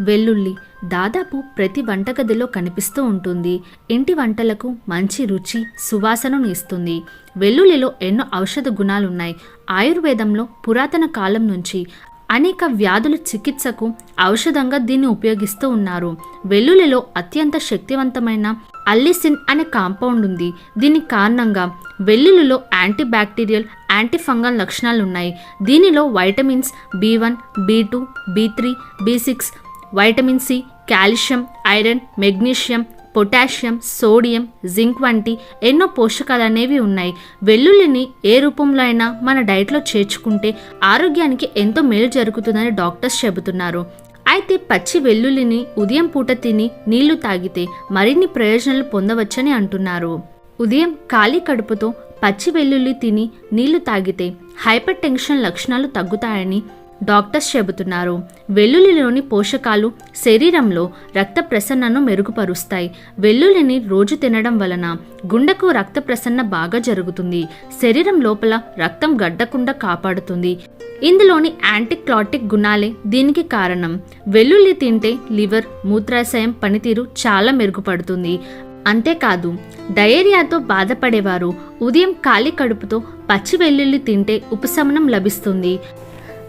వెల్లుల్లి దాదాపు ప్రతి వంటగదిలో కనిపిస్తూ ఉంటుంది. ఇంటి వంటలకు మంచి రుచి సువాసనను ఇస్తుంది. వెల్లుల్లిలో ఎన్నో ఔషధ గుణాలున్నాయి. ఆయుర్వేదంలో పురాతన కాలం నుంచి అనేక వ్యాధుల చికిత్సకు ఔషధంగా దీన్ని ఉపయోగిస్తూ ఉన్నారు. వెల్లుల్లిలో అత్యంత శక్తివంతమైన అల్లిసిన్ అనే కాంపౌండ్ ఉంది. దీని కారణంగా వెల్లుల్లిలో యాంటీ బ్యాక్టీరియల్ యాంటీ ఫంగల్ లక్షణాలు ఉన్నాయి దీనిలో vitamins B one B two B three B six vitamin C calcium iron magnesium potassium sodium zinc వంటి ఎన్నో పోషకాలు అనేవి ఉన్నాయి. వెల్లుల్లిని ఏ రూపంలో అయినా మన డైట్లో చేర్చుకుంటే ఆరోగ్యానికి ఎంతో మేలు జరుగుతుందని డాక్టర్స్ చెబుతున్నారు. అయితే పచ్చి వెల్లుల్లిని ఉదయం పూట తిని నీళ్ళు తాగితే మరిన్ని ప్రయోజనాలు పొందవచ్చని అంటున్నారు. ఉదయం ఖాళీ కడుపుతో పచ్చి వెల్లుల్లి తిని నీళ్ళు తాగితే హైపర్ టెన్షన్ లక్షణాలు తగ్గుతాయని డాక్టర్స్ చెబుతున్నారు. వెల్లుల్లిలోని పోషకాలు శరీరంలో రక్త ప్రసన్నను మెరుగుపరుస్తాయి. వెల్లుల్లిని రోజు తినడం వలన గుండెకు రక్త ప్రసన్న బాగా జరుగుతుంది. శరీరం లోపల రక్తం గడ్డకుండా కాపాడుతుంది. ఇందులోని యాంటీక్లాటిక్ గుణాలే దీనికి కారణం. వెల్లుల్లి తింటే లివర్ మూత్రాశయం పనితీరు చాలా మెరుగుపడుతుంది. అంతేకాదు డయేరియాతో బాధపడేవారు ఉదయం ఖాళీ కడుపుతో పచ్చి వెల్లుల్లి తింటే ఉపశమనం లభిస్తుంది.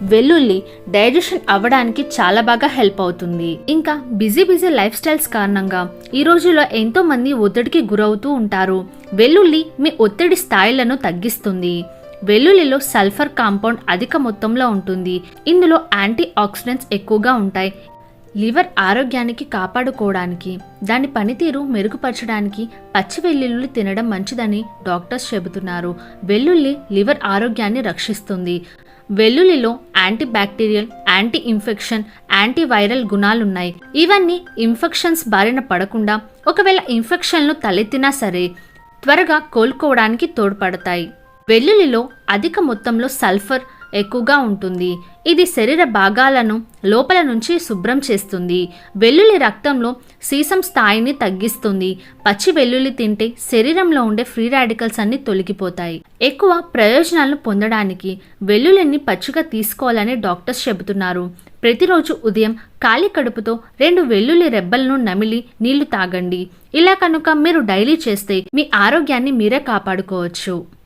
వెల్లుల్లి డైజెషన్ అవ్వడానికి చాలా బాగా హెల్ప్ అవుతుంది. ఇంకా బిజీ బిజీ లైఫ్ స్టైల్స్ కారణంగా ఈ రోజుల్లో ఎంతో మంది ఒత్తిడికి గురవుతూ ఉంటారు. వెల్లుల్లి మీ ఒత్తిడి స్థాయిలను తగ్గిస్తుంది. వెల్లుల్లిలో సల్ఫర్ కాంపౌండ్ అధిక మొత్తంలో ఉంటుంది. ఇందులో యాంటీ ఆక్సిడెంట్స్ ఎక్కువగా ఉంటాయి. లివర్ ఆరోగ్యానికి కాపాడుకోవడానికి దాని పనితీరు మెరుగుపరచడానికి పచ్చి వెల్లుల్లి తినడం మంచిదని డాక్టర్స్ చెబుతున్నారు. వెల్లుల్లి లివర్ ఆరోగ్యాన్ని రక్షిస్తుంది. వెల్లుల్లిలో anti bacterial anti infection anti viral గుణాలున్నాయి. ఇవన్నీ ఇన్ఫెక్షన్స్ బారిన పడకుండా ఒకవేళ ఇన్ఫెక్షన్లు తలెత్తినా సరే త్వరగా కోలుకోవడానికి తోడ్పడతాయి. వెల్లుల్లిలో అధిక మొత్తంలో సల్ఫర్ ఎక్కువగా ఉంటుంది. ఇది శరీర భాగాలను లోపల నుంచి శుభ్రం చేస్తుంది. వెల్లుల్లి రక్తంలో సీసం స్థాయిని తగ్గిస్తుంది. పచ్చి వెల్లుల్లి తింటే శరీరంలో ఉండే ఫ్రీ రాడికల్స్ అన్ని తొలగిపోతాయి. ఎక్కువ ప్రయోజనాలను పొందడానికి వెల్లుల్లిని పచ్చిగా తీసుకోవాలని డాక్టర్స్ చెబుతున్నారు. ప్రతిరోజు ఉదయం ఖాళీ కడుపుతో రెండు వెల్లుల్లి రెబ్బలను నమిలి నీళ్ళు తాగండి. ఇలా కనుక మీరు డైలీ చేస్తే మీ ఆరోగ్యాన్ని మీరే కాపాడుకోవచ్చు.